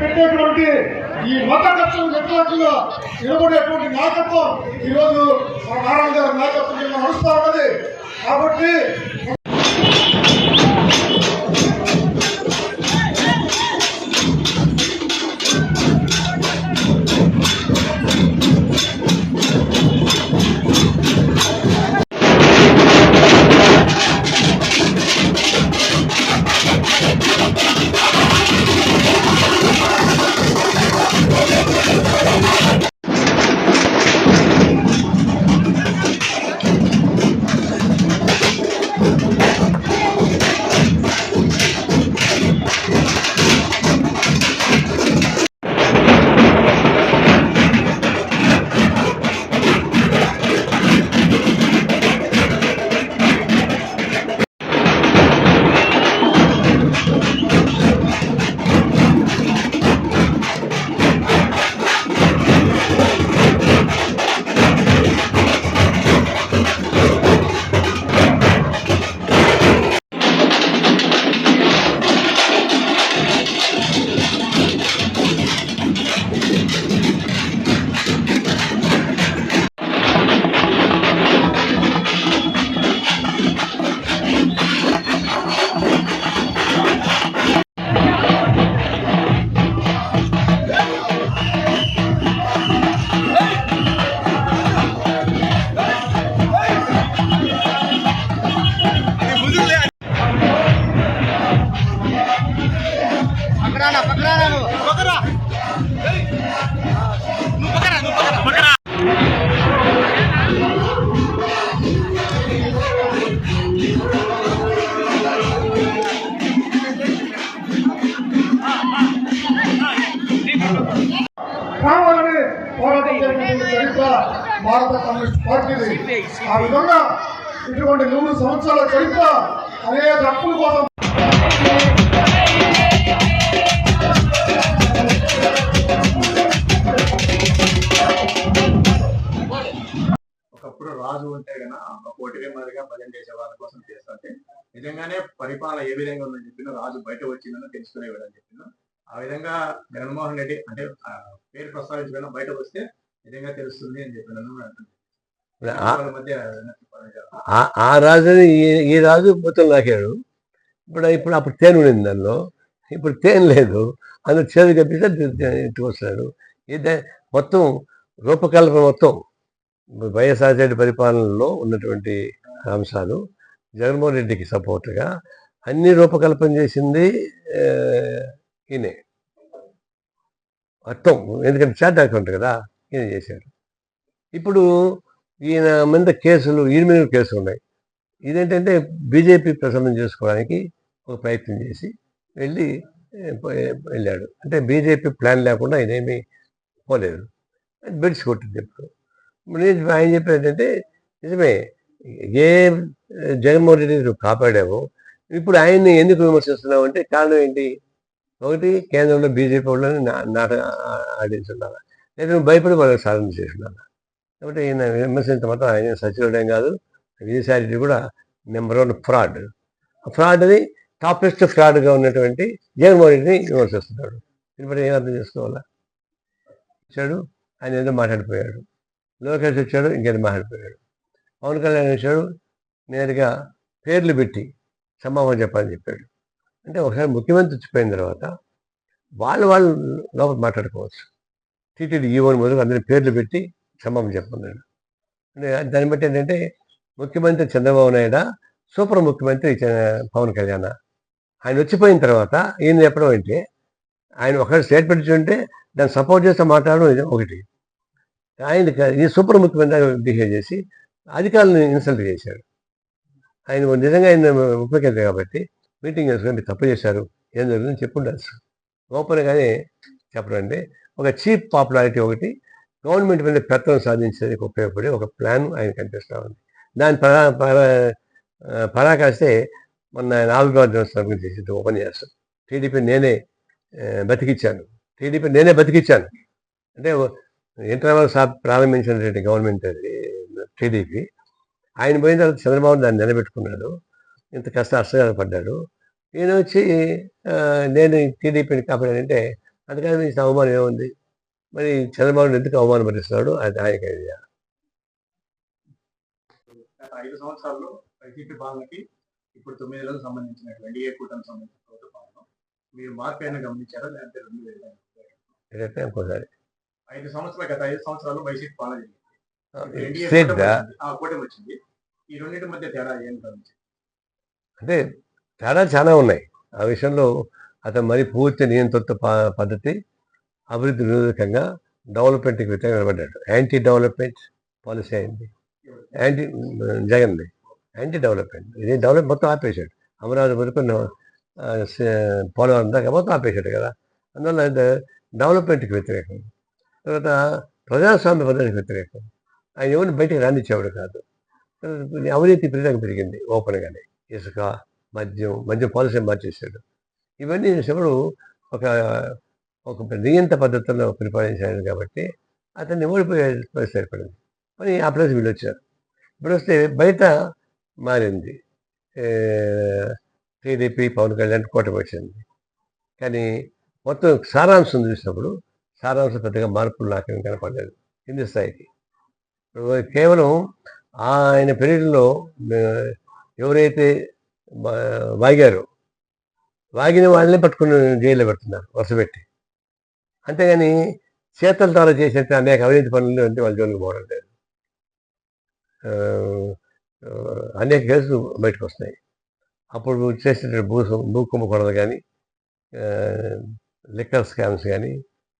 పెట్టేటువంటి ఈ మత కక్షలు వ్యతిరేకంగా నిలబడేటువంటి నాయకత్వం ఈరోజు మన నారాయణ గారి నాయకత్వం నడుస్తా ఉన్నది. కాబట్టి భారత కమ్యూనిస్ట్ పార్టీది ఆ విధంగా ఇటువంటి నూరు సంవత్సరాల చరిత్ర అనేక హక్కుల కోసం ఒకప్పుడు రాజు ఉంటే గన ఒక మాదిరిగా భజన చేసే వాళ్ళ కోసం చేస్తుంటే నిజంగానే పరిపాలన ఏ విధంగా ఉందని చెప్పిన రాజు బయట వచ్చిందని తెలుసుకునేవాడని చెప్పిన. ఆ విధంగా జగన్మోహన్ రెడ్డి అంటే పేరు ప్రస్తావించకుండా బయట వస్తే నిజంగా తెలుస్తుంది అని. ఆ- రాజుని ఈ- రాజు మొత్తం నాకాడు ఇప్పుడు ఇప్పుడు అప్పుడు తేనె ఉండింది దానిలో. ఇప్పుడు తేనె లేదు. అందులో చేదు కప్పిస్తే ఎత్తుకొస్తున్నాడు ఇది మొత్తం రూపకల్పన మొత్తం వైఎస్ఆర్ రెడ్డి పరిపాలనలో ఉన్నటువంటి అంశాలు. జగన్మోహన్ రెడ్డికి సపోర్ట్గా అన్ని రూపకల్పన చేసింది ఈయనే. మొత్తం. ఎందుకంటే చాట్ అకౌంట్ కదా. ఈయన చేశాడు ఇప్పుడు ఈయన మీద కేసులు ఈయన మీద కేసులు ఉన్నాయి ఇదేంటంటే బీజేపీ ప్రసన్నం చేసుకోవడానికి ఒక ప్రయత్నం చేసి వెళ్ళి వెళ్ళాడు. అంటే బీజేపీ ప్లాన్ లేకుండా ఇదేమీ పోలేదు. బెడ్స్ కొట్టింది ఇప్పుడు నేను ఆయన చెప్పేది ఏంటంటే నిజమే ఏ జగన్మోహన్ రెడ్డి నువ్వు కాపాడావు ఇప్పుడు ఆయన్ని ఎందుకు విమర్శిస్తున్నావు అంటే కారణం ఏంటి? ఒకటి కేంద్రంలో బీజేపీ వాళ్ళని నా- నాట ఆడించున్నారా నేను భయపడి వాళ్ళకి సాధన చేసినాను కాబట్టి ఈయన విమర్శించడం మాత్రం ఆయన సచివుడేం కాదు విజయసాయి కూడా నెంబర్ వన్ ఫ్రాడ్. ఫ్రాడ్ అది టాపెస్ట్ ఫ్రాడ్గా ఉన్నటువంటి జగన్మోహన్ రెడ్డిని విమర్శిస్తున్నాడు. దీన్ని ఏం అర్థం చేసుకోవాలా? వచ్చాడు ఆయన ఏదో మాట్లాడిపోయాడు. లోకేష్ వచ్చాడు ఇంకేదో మాట్లాడిపోయాడు. పవన్ కళ్యాణ్ వచ్చాడు నేరుగా పేర్లు పెట్టి సమాధానం చెప్పాలని చెప్పాడు. అంటే ఒకసారి ముఖ్యమంత్రి వచ్చిపోయిన తర్వాత వాళ్ళు వాళ్ళు లోపల మాట్లాడుకోవచ్చు. టీటీడీ ఈవోని మొదలు అందరి పేర్లు పెట్టి క్షమాపణ చెప్పన్నాడు అంటే దాన్ని బట్టి ఏంటంటే ముఖ్యమంత్రి చంద్రబాబు నాయుడు సూపర్ ముఖ్యమంత్రి చ- పవన్ కళ్యాణ్. ఆయన వచ్చిపోయిన తర్వాత ఈయన చెప్పడం అంటే ఆయన ఒకటి స్టేట్మెంట్ ఇచ్చి దాన్ని సపోర్ట్ చేస్తే మాట్లాడడం ఇది ఒకటి. ఆయన ఈ సూపర్ ముఖ్యమంత్రి బిహేవ్ చేసి అధికారులను ఇన్సల్ట్ చేశాడు ఆయన నిజంగా ఆయన ముఖ్యమంత్రి కాబట్టి మీటింగ్ చేసుకుని తప్పు చేశారు ఏం జరిగిందని చెప్పుండాలి ఓపెన్గానే చెప్పడం అంటే ఒక చీప్ పాపులారిటీ ఒకటి గవర్నమెంట్ మీద పెత్తనం సాధించడానికి ఉపయోగపడే ఒక ప్లాన్ ఆయన కనిపిస్తూ ఉంది. దాని పరా పరా పరాకాస్తే మొన్న ఆయన ఆవిర్భావ దినోత్సవం చేసి ఉపన్యాసం టీడీపీ నేనే బతికిచ్చాను. టీడీపీ నేనే బతికిచ్చాను. అంటే ఇంటర్వల్ రామారావు సాబ్ ప్రారంభించినటువంటి గవర్నమెంట్ అది టీడీపీ. ఆయన పోయిన తర్వాత చంద్రబాబు దాన్ని నిలబెట్టుకున్నాడు. ఇంత కష్ట అష్టగాలు పడ్డాడు. ఈయన వచ్చి నేను టీడీపీని కాపాడానంటే అందుకని మీ అవమానం ఏముంది? మరి చంద్రబాబు ఎందుకు అవమానం పట్టిస్తున్నాడు అది ఆయనకి ఐడియా. ఐదు సంవత్సరాల్లో వైసీపీ పాలనకి ఇప్పుడు తొమ్మిది నెలలకు సంబంధించిన ఎన్డీఏ కూటమి సంబంధించిన ప్రభుత్వ పాలన. మీరు మార్పు అయినా గమనించారా? లేకపోతే రెండు వేల ఇంకోసారి. ఐదు సంవత్సరాలు గత ఐదు సంవత్సరాలు వైసీపీ పాలన జరిగింది. కూటమి వచ్చింది. ఈ రెండింటి మధ్య తేడా ఏం గమనించారు? అంటే తేడా చాలా ఉన్నాయి. ఆ విషయంలో అతను మరి పూర్తి నియంత్రిత ప- పద్ధతి అభివృద్ధి నిరోధకంగా డెవలప్మెంట్కి వ్యతిరేకంగా నిలబడ్డాడు. యాంటీ డెవలప్మెంట్ పాలసీ అయింది యాంటీ జగన్ది యాంటీ డెవలప్మెంట్ ఇది డెవలప్ మొత్తం ఆపేశాడు. అమరావతి వరకు పోలవరం దాకా మొత్తం ఆపేశాడు కదా. అందువల్ల డెవలప్మెంట్కి వ్యతిరేకం. తర్వాత ప్రజాస్వామ్య పద్ధతికి వ్యతిరేకం. ఆయన ఎవరిని బయటికి రానిచ్చేవాడు కాదు. అవినీతి ప్రేరక పెరిగింది ఓపెన్గానే. ఇసుక మద్యం మద్యం పాలసీ మార్చేశాడు. ఇవన్నీ శివుడు ఒక ఒక నియంత పద్ధతిలో పరిపాలించాడు కాబట్టి అతన్ని ఓడిపోయే పరిస్థితి ఏర్పడింది. మరి ఆ ప్లేస్ వీళ్ళు వచ్చారు ఇప్పుడు వస్తే బయట మారింది. టీడీపీ పవన్ కళ్యాణ్ కూటమి వచ్చింది. కానీ మొత్తం సారాంశం చూసినప్పుడు సారాంశం పెద్దగా మార్పులు నాకేం కనపడలేదు. కింది స్థాయికి. కేవలం ఆయన పీరియడ్లో ఎవరైతే వాగారో వాగిన వాళ్ళని పట్టుకుని జైల్లో పెడుతున్నారు వరుసపెట్టి అంతేగాని చేతల ద్వారా చేసినట్టు అనేక అవినీతి పనులు అంటే వాళ్ళ జోలికి పోవడం లేదు. అనేక కేసులు బయటకు వస్తున్నాయి. అప్పుడు చేసినటువంటి భూ భూ కుంభకోణాలు కానీ లిక్కర్ స్కామ్స్ కానీ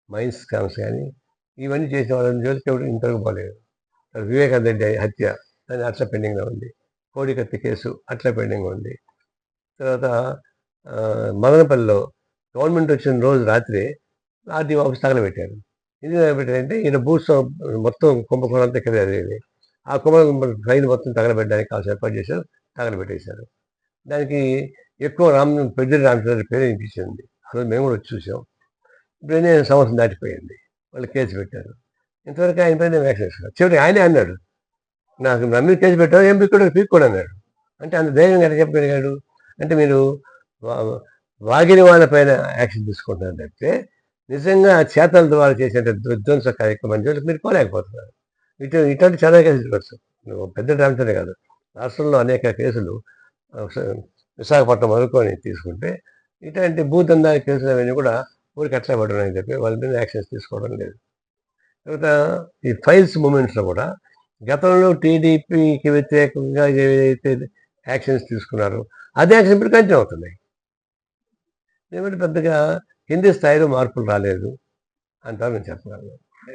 మైన్స్ స్కామ్స్ కానీ ఇవన్నీ చేసిన వాళ్ళని జోలికి ఎవరు ఇంతవరకు పోలేదు. వివేకానంద రెడ్డి హత్య అని అట్లా పెండింగ్లో ఉంది. కోడికత్తి కేసు అట్లా పెండింగ్ ఉంది. తర్వాత మదనపల్లిలో గవర్నమెంట్ వచ్చిన రోజు రాత్రి ఆర్టీ ఆఫీస్ తగలబెట్టారు ఎందుకు తగలబెట్టారంటే ఈయన భూ మొత్తం కుంభకోణం అంతా ఇక్కడ జరిగేది. ఆ కుంభకోణం ట్రైన్ మొత్తం తగలబెట్టడానికి కావాల్సిన ఏర్పాటు చేశారు తగలబెట్టేశారు. దానికి ఎక్కువ రామ్ పెద్దిరి రామచంద్ర పేరు వినిపించింది. ఆ మేము కూడా వచ్చి చూసాం. ఇప్పుడైనా సంవత్సరం దాటిపోయింది. వాళ్ళు కేసు పెట్టారు. ఇంతవరకు ఆయన పైన వ్యాఖ్య చేసుకున్నారు చివరికి ఆయనే అన్నాడు నాకు నమ్మి కేసు పెట్టావు ఏం పీక్కోడు పీక్కోడు అన్నాడు. అంటే అంత ధైర్యంగా ఎట్లా చెప్పగలిగాడు. అంటే మీరు వాగిన వాళ్ళపైన యాక్షన్ తీసుకుంటున్నారు తప్పితే నిజంగా చేతల ద్వారా చేసే విధ్వంస కార్యక్రమం జోలికి మీరు పోలేకపోతున్నారు ఇటు ఇటువంటి చాలా కేసులు చూడొచ్చు పెద్ద డ్రామ్తోనే కాదు. రాష్ట్రంలో అనేక కేసులు విశాఖపట్నం అనుకొని తీసుకుంటే ఇటువంటి భూదందా కేసులు అవన్నీ కూడా ఊరికి అట్లా పడున్నాయని చెప్పి వాళ్ళ మీద యాక్షన్స్ తీసుకోవడం లేదు. తర్వాత ఈ ఫైల్స్ మూమెంట్స్లో కూడా గతంలో టీడీపీకి వ్యతిరేకంగా ఏవైతే యాక్షన్స్ తీసుకున్నారో అదే యాక్షన్ ఇప్పుడు కంటిన్యూ అవుతున్నాయి. ఏమంటే పెద్దగా హిందీ స్థాయిలో మార్పులు రాలేదు అంటారు నేను చెప్పగలను.